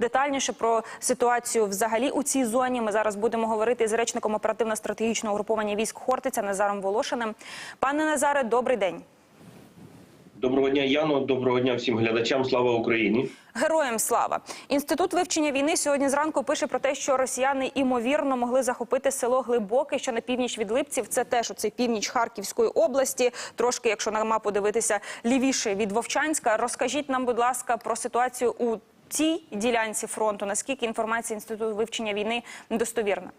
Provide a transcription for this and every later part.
детальніше про ситуацію взагалі у цій зоні. Ми зараз будемо говорити з речником оперативно-стратегічного угруповання військ Хортиця Назаром Волошиним. Пане Назаре, добрий день. Доброго дня, Яно. Доброго дня всім глядачам. Слава Україні. Героям слава інститут вивчення війни сьогодні зранку пише про те, що росіяни імовірно могли захопити село Глибоке, що на північ від Липців. Це теж оцей північ Харківської області. Трошки, якщо на мапу дивитися лівіше від Вовчанська. Розкажіть нам, будь ласка, про ситуацію у цій ділянці фронту. Наскільки інформація інституту вивчення війни достовірна?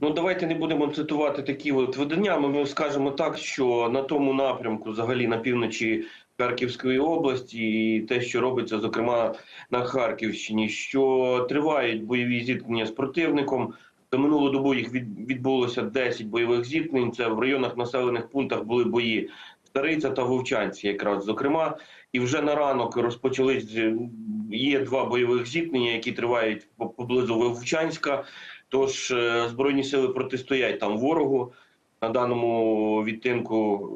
Ну давайте не будемо цитувати такі от видання. Ми скажемо так, що на тому напрямку, взагалі на півночі Харківської області, і те, що робиться, зокрема на Харківщині, що тривають бойові зіткнення з противником. За минулу добу їх відбулося 10 бойових зіткнень. Це в районах населених пунктах були бої Стариця та Вовчанці, якраз зокрема. І вже на ранок розпочались е, є два бойових зіткнення, які тривають поблизу Вовчанська. Тож е, збройні сили протистоять там ворогу на даному відтинку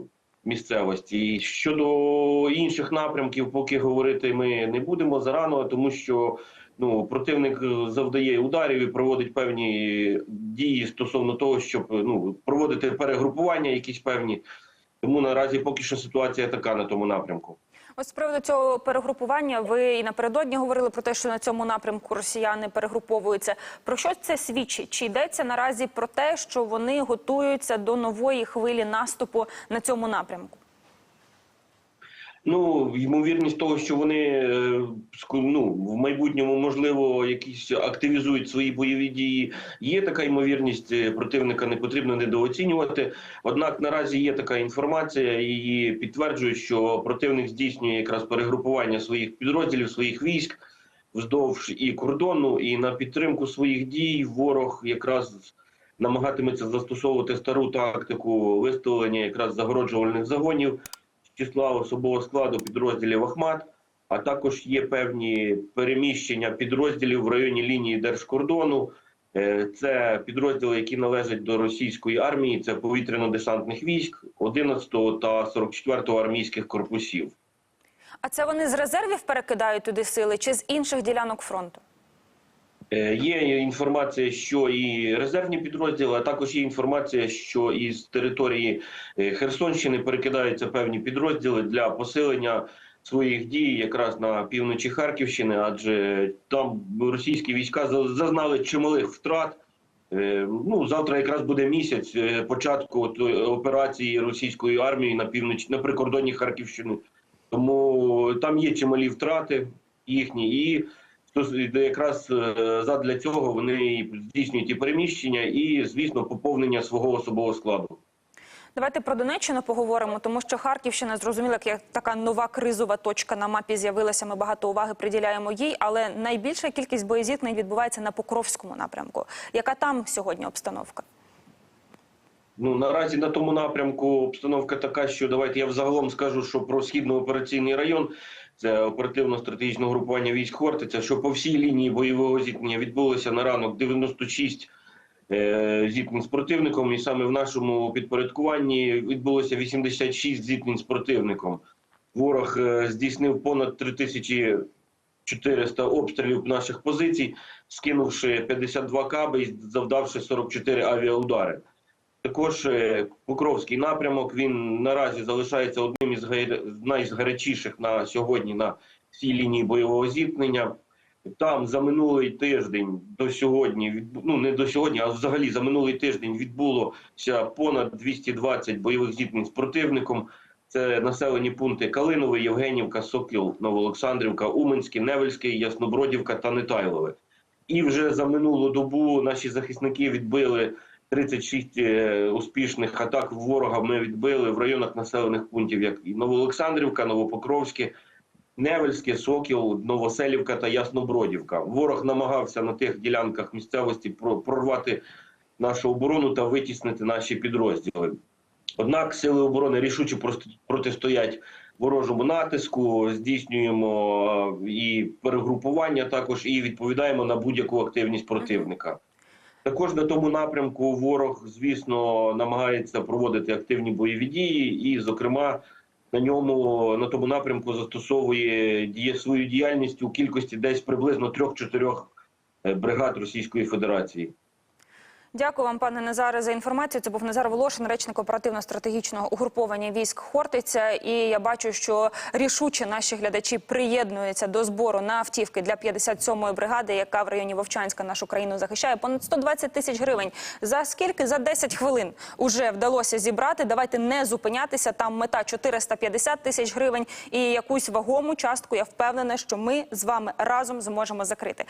місцевості. І щодо інших напрямків, поки говорити ми не будемо зарано, тому що ну противник е, завдає ударів і проводить певні дії стосовно того, щоб ну проводити перегрупування, якісь певні. Тому наразі поки що ситуація така на тому напрямку. Ось з приводу цього перегрупування. Ви і напередодні говорили про те, що на цьому напрямку росіяни перегруповуються. Про що це свідчить? Чи йдеться наразі про те, що вони готуються до нової хвилі наступу на цьому напрямку? Ну, ймовірність того, що вони е, ну, в майбутньому можливо якісь активізують свої бойові дії. Є така ймовірність е, противника не потрібно недооцінювати. Однак наразі є така інформація, її підтверджують, що противник здійснює якраз перегрупування своїх підрозділів, своїх військ вздовж і кордону, і на підтримку своїх дій ворог якраз намагатиметься застосовувати стару тактику виставлення якраз загороджувальних загонів числа особового складу підрозділів Ахмат, а також є певні переміщення підрозділів в районі лінії держкордону. Е, Це підрозділи, які належать до російської армії, це повітряно-десантних військ 11-го та 44-го армійських корпусів. А це вони з резервів перекидають туди сили чи з інших ділянок фронту? Е, Є інформація, що і резервні підрозділи, а також є інформація, що із території е, Херсонщини перекидаються певні підрозділи для посилення своїх дій якраз на півночі Харківщини, адже там російські війська зазнали чималих втрат. Е, Ну завтра якраз буде місяць початку операції російської армії на північ на прикордонні Харківщини. Тому там є чималі втрати їхні, і Тож якраз е, задля цього вони здійснюють і переміщення, і звісно поповнення свого особового складу. Давайте про Донеччину поговоримо, тому що Харківщина зрозуміла, як така нова кризова точка на мапі з'явилася. Ми багато уваги приділяємо їй, але найбільша кількість боєзіткнень відбувається на Покровському напрямку. Яка там сьогодні обстановка? Ну наразі на тому напрямку обстановка така, що давайте я взагалом скажу, що про східно-операційний район це оперативно-стратегічне групування військ Хортиця, що по всій лінії бойового зіткнення відбулося на ранок 96 е, зіткнень з противником, і саме в нашому підпорядкуванні відбулося 86 зіткнень з противником. Ворог е, здійснив понад 3400 обстрілів наших позицій, скинувши 52 каби і завдавши 44 авіаудари. Також е, Покровський напрямок він наразі залишається одним із найгарячіших на сьогодні на всій лінії бойового зіткнення. Там за минулий тиждень до сьогодні, ну не до сьогодні, а взагалі за минулий тиждень відбулося понад 220 бойових зіткнень з противником. Це населені пункти Калинове, Євгенівка, Сокіл, Новоолександрівка, Уманське, Невельське, Яснобродівка та Нетайлове. І вже за минулу добу наші захисники відбили 36 е, успішних атак ворога. Ми відбили в районах населених пунктів, як і Новоолександрівка, Новопокровське, Невельське, Сокіл, Новоселівка та Яснобродівка. Ворог намагався на тих ділянках місцевості прорвати нашу оборону та витіснити наші підрозділи. Однак сили оборони рішуче протистоять ворожому натиску, здійснюємо е, і перегрупування також, і відповідаємо на будь-яку активність противника. Також на тому напрямку ворог, звісно, намагається проводити активні бойові дії, і, зокрема, на ньому на тому напрямку застосовує діє свою діяльність у кількості десь приблизно трьох-чотирьох е, бригад Російської Федерації. Дякую вам, пане Назаре, за інформацію. Це був Назар Волошин, речник оперативно-стратегічного угруповання військ Хортиця. І я бачу, що рішуче наші глядачі приєднуються до збору на автівки для 57-ї бригади, яка в районі Вовчанська нашу країну захищає. Понад 120 тисяч гривень. За скільки? За 10 хвилин уже вдалося зібрати. Давайте не зупинятися. Там мета 450 тисяч гривень. І якусь вагому частку я впевнена, що ми з вами разом зможемо закрити.